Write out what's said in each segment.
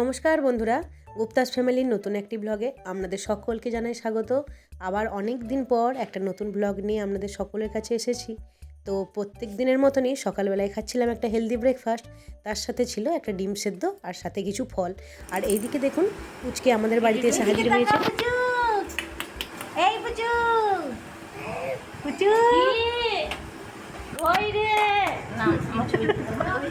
নমস্কার বন্ধুরা গুপ্তাস ফ্যামিলির নতুন একটি ব্লগে আপনাদের সকলকে জানাই স্বাগত। আবার অনেক দিন পর একটা নতুন ব্লগ নিয়ে আপনাদের সকলের কাছে এসেছি। তো প্রত্যেক দিনের মতনই সকালবেলায় খাচ্ছিলাম একটা হেলদি ব্রেকফাস্ট তার সাথে ছিল একটা ডিম সেদ্ধ আর সাথে কিছু ফল। আর এইদিকে দেখুন পুচকে আমাদের বাড়িতে এসে হাজির হয়েছে। রে? না আমার রানী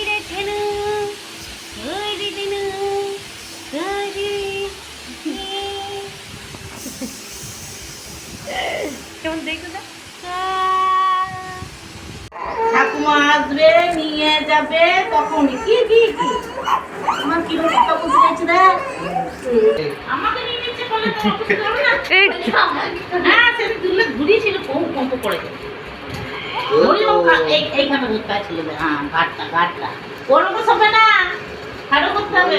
রে ঠেনু রে কেমন ঠাকুমা আসবে নিয়ে যাবে তখন কি কি কি? আমার কি বুঝে গেছে রে? আমাকে নিয়ে বলে তো না। হ্যাঁ সে ঘুরিয়েছিল কম কম করে ঘুরি এইখানে ছিল হ্যাঁ ঘাটটা ঘাটটা ওরকম না করতে হবে।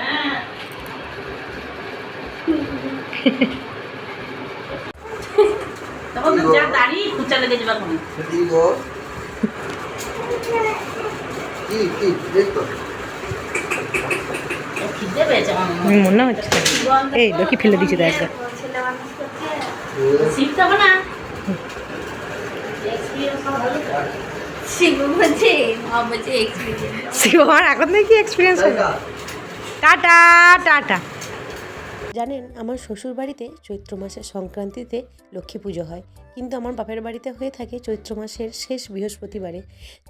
হ্যাঁ। তখন যা দাঁড়িয়ে খুচা লেগে যাবে মনে হচ্ছে। এই দেখি ফেলে দিয়েছে দেখ একবার। শিখতে হবে না Experience সব ভালো তো? শিবু বলছে মা বলছে এক্সপিরিয়েন্স শিবমার এখন থেকে এক্সপিরিয়েন্স হলো টাটা। টাটা জানেন আমার শ্বশুর বাড়িতে চৈত্র মাসের সংক্রান্তিতে লক্ষ্মী পুজো হয়। কিন্তু আমার বাপের বাড়িতে হয়ে থাকে চৈত্র মাসের শেষ বৃহস্পতিবারে।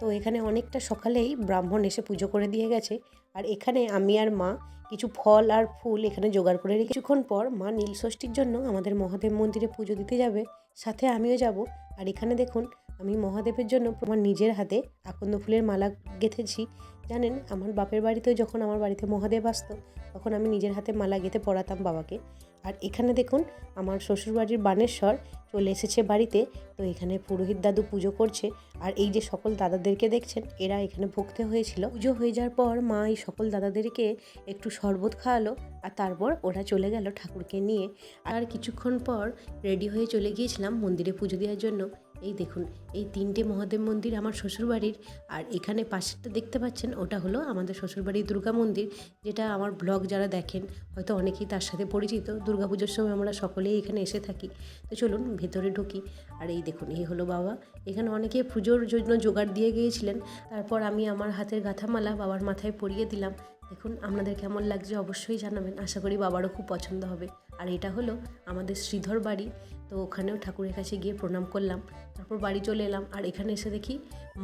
তো এখানে অনেকটা সকালেই ব্রাহ্মণ এসে পুজো করে দিয়ে গেছে। আর এখানে আমি আর মা কিছু ফল আর ফুল এখানে জোগাড় করে রেখে কিছুক্ষণ পর মা নীলষষ্ঠীর জন্য আমাদের মহাদেব মন্দিরে পুজো দিতে যাবে। সাথে আমিও যাব। আর এখানে দেখুন আমি মহাদেবের জন্য আমার নিজের হাতে আকন্দ ফুলের মালা গেঁথেছি। জানেন, আমার বাপের বাড়িতেও যখন আমার বাড়িতে মহাদেব আসতো, তখন আমি নিজের হাতে মালা গেঁথে পড়াতাম বাবাকে। আর এখানে দেখুন, আমার শ্বশুরবাড়ির বানেশ্বর চলে এসেছে বাড়িতে, তো এখানে পুরোহিত দাদু পুজো করছে। আর এই যে সকল দাদাদেরকে দেখছেন, এরা এখানে ভুগতে হয়েছিল। পুজো হয়ে যাওয়ার পর মা এই সকল দাদাদেরকে একটু শরবত খাওয়ালো, আর তারপর ওরা চলে গেল ঠাকুরকে নিয়ে। আর কিছুক্ষণ পর রেডি হয়ে চলে গিয়েছিলাম মন্দিরে পুজো দেওয়ার জন্য। এই দেখুন, এই তিনটে মহাদেব মন্দির আমার শ্বশুরবাড়ির। আর এখানে পাশেরটা দেখতে পাচ্ছেন, ওটা হলো আমাদের শ্বশুরবাড়ির দুর্গা মন্দির, যেটা আমার ব্লগ যারা দেখেন, হয়তো অনেকেই তার সাথে পরিচিত। দুর্গাপুজোর সময় আমরা সকলেই এখানে এসে থাকি। তো চলুন ভেতরে ঢুকি। আর এই দেখুন, এই হলো বাবা। এখানে অনেকে পুজোর জন্য জোগাড় দিয়ে গিয়েছিলেন। তারপর আমি আমার হাতের গাঁথামালা বাবার মাথায় পরিয়ে দিলাম। দেখুন, আপনাদের কেমন লাগছে অবশ্যই জানাবেন। আশা করি বাবারও খুব পছন্দ হবে। আর এটা হলো আমাদের শ্রীধর বাড়ি। তো ওখানেও ঠাকুরের কাছে গিয়ে প্রণাম করলাম। তারপর বাড়ি চলে এলাম আর এখানে এসে দেখি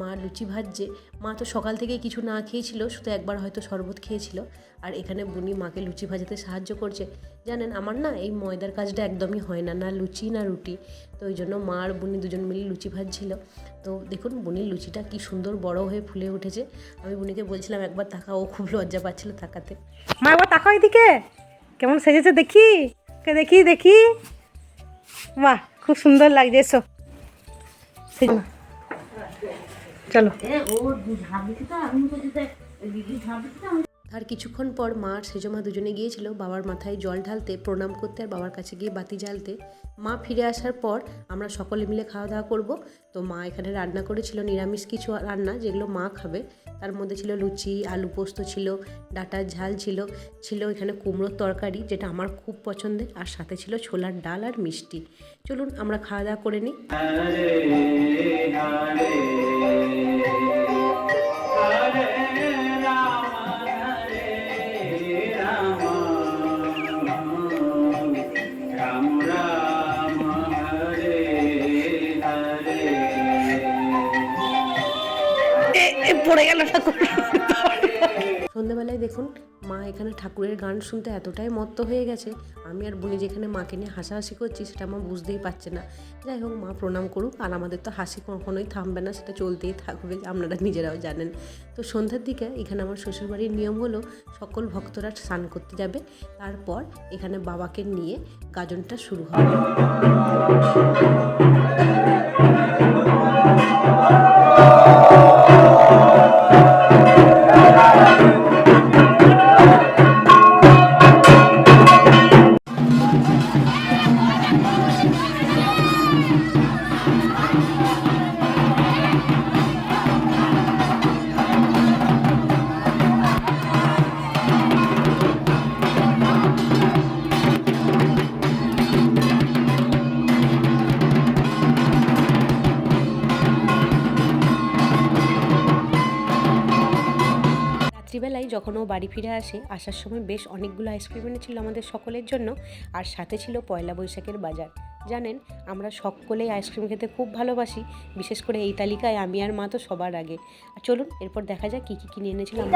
মা লুচি ভাজছে। মা তো সকাল থেকে কিছু না খেয়েছিল, শুধু একবার হয়তো শরবত খেয়েছিল। আর এখানে বুনি মাকে লুচি ভাজাতে সাহায্য করছে। জানেন, আমার না এই ময়দার কাজটা একদমই হয় না না লুচি, না রুটি। তো ওই জন্য মা আর বুনি দুজন মিলে লুচি ভাজছিল। তো দেখুন বুনির লুচিটা কি সুন্দর বড় হয়ে ফুলে উঠেছে। আমি বুনিকে বলছিলাম, একবার তাকা ও খুব লজ্জা পাচ্ছিল তাকাতে। মা, একবার তাকাও এদিকে। কেমন সেজেছে দেখি। দেখি দেখি। বাহ খুব সুন্দর লাগছে এসো। চলো। এ, ও ঝাঁপ দিতে তো আমি বলছি যে, দিদি ঝাঁপ দিতে তো আমি আর কিছুক্ষণ পর মা আর সেজো মা দুজনে গিয়েছিল বাবার মাথায় জল ঢালতে প্রণাম করতে আর বাবার কাছে গিয়ে বাতি জ্বালতে। মা ফিরে আসার পর আমরা সকলে মিলে খাওয়া দাওয়া করব। তো মা এখানে রান্না করেছিল নিরামিষ কিছু রান্না যেগুলো মা খাবে। তার মধ্যে ছিল লুচি আলু পোস্ত ছিল ডাটার ঝাল ছিল ছিল এখানে কুমড়োর তরকারি যেটা আমার খুব পছন্দের আর সাথে ছিল ছোলার ডাল আর মিষ্টি। চলুন আমরা খাওয়া দাওয়া করে নিই। পড়ে গেল ঠাকুর। সন্ধ্যাবেলায় দেখুন, মা এখানে ঠাকুরের গান শুনতে এতটাই মত্ত হয়ে গেছে। আমি আর বোনে যেখানে মাকে নিয়ে হাসাহাসি করছি, সেটা মা বুঝতেই পারছে না। যাই হোক, মা প্রণাম করুক, আর আমাদের তো হাসি কখনোই থামবে না, সেটা চলতেই থাকবে, আপনারা নিজেরাও জানেন। তো সন্ধ্যার দিকে এখানে আমার শ্বশুরবাড়ির নিয়ম হলো, সকল ভক্তরা স্নান করতে যাবে। তারপর এখানে বাবাকে নিয়ে গাজনটা শুরু হবে। ও বাড়ি ফিরে আসে আসার সময় বেশ অনেকগুলো আইসক্রিম এনেছিল আমাদের সকলের জন্য আর সাথে ছিল পয়লা বৈশাখের বাজার। জানেন আমরা সকলেই আইসক্রিম খেতে খুব ভালোবাসি বিশেষ করে এই তালিকায় আমি আর মা তো সবার আগে। চলুন এরপর দেখা যাক কী কী কিনে এনেছিলাম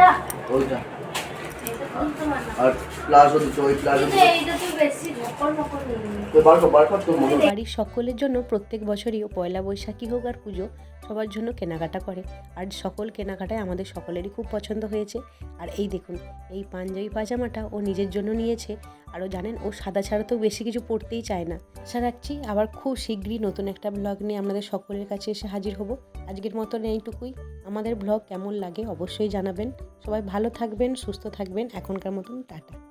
বাড়ির সকলের জন্য প্রত্যেক বছরই পয়লা বৈশাখী হোক আর পুজো সবার জন্য কেনাকাটা করে। আর সকল কেনাকাটায় আমাদের সকলেরই খুব পছন্দ হয়েছে। আর এই দেখুন, এই পাঞ্জাবি পাজামাটা ও নিজের জন্য নিয়েছে। আরও জানেন, ও সাদা ছাড়া তো বেশি কিছু পরতেই চায় না। আশা রাখছি আবার খুব শীঘ্রই নতুন একটা ব্লগ নিয়ে আমাদের সকলের কাছে এসে হাজির হব। আজকের মতন এইটুকুই। আমাদের ব্লগ কেমন লাগে অবশ্যই জানাবেন। সবাই ভালো থাকবেন সুস্থ থাকবেন। এখনকার মতন টাটা।